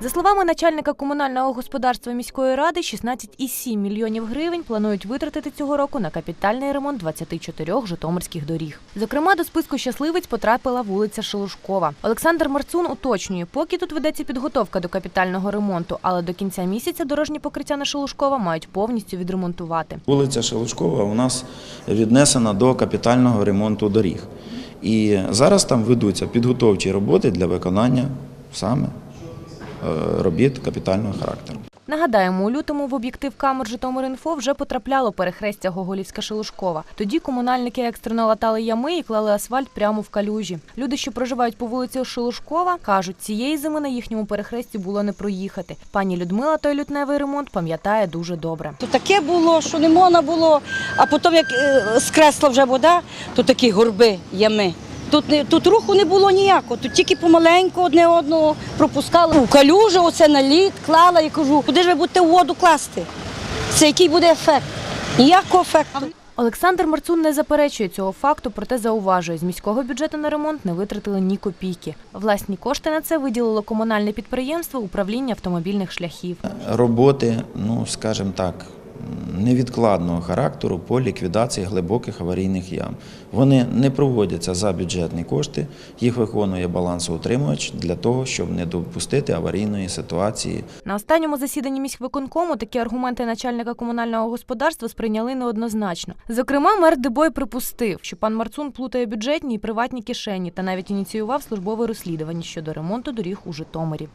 За словами начальника комунального господарства міської ради, 16,7 мільйонів гривень планують витратити цього року на капітальний ремонт 24 житомирських доріг. Зокрема, до списку щасливиць потрапила вулиця Шелушкова. Олександр Марцун уточнює, поки тут ведеться підготовка до капітального ремонту, але до кінця місяця дорожні покриття на Шелушкова мають повністю відремонтувати. Вулиця Шелушкова у нас віднесена до капітального ремонту доріг. І зараз там ведуться підготовчі роботи для виконання саме робіт капітального характеру. Нагадаємо, у лютому в об'єктив камер Житомир.Інфо вже потрапляло перехрестя Гоголівська Шелушкова. Тоді комунальники екстрено латали ями і клали асфальт прямо в калюжі. Люди, що проживають по вулиці Шелушкова, кажуть, цієї зими на їхньому перехресті було не проїхати. Пані Людмила той лютневий ремонт пам'ятає дуже добре. То таке було, що не можна було, а потім як е, скресла вже вода, то такі горби, ями. Тут, не, тут руху не було ніякого, тут тільки помаленьку одне одного пропускали. У калюжу оце на лід клала і кажу, куди ж ви будете воду класти? Це який буде ефект? Ніякого ефекту. Олександр Марцун не заперечує цього факту, проте зауважує, з міського бюджету на ремонт не витратили ні копійки. Власні кошти на це виділило комунальне підприємство управління автомобільних шляхів. Роботи, ну скажімо так, невідкладного характеру по ліквідації глибоких аварійних ям. Вони не проводяться за бюджетні кошти, їх виконує балансоутримувач для того, щоб не допустити аварійної ситуації На останньому засіданні міськвиконкому такі аргументи начальника комунального господарства сприйняли неоднозначно. Зокрема, мер Дебой припустив, що пан Марцун плутає бюджетні і приватні кишені та навіть ініціював службове розслідування щодо ремонту доріг у Житомирі.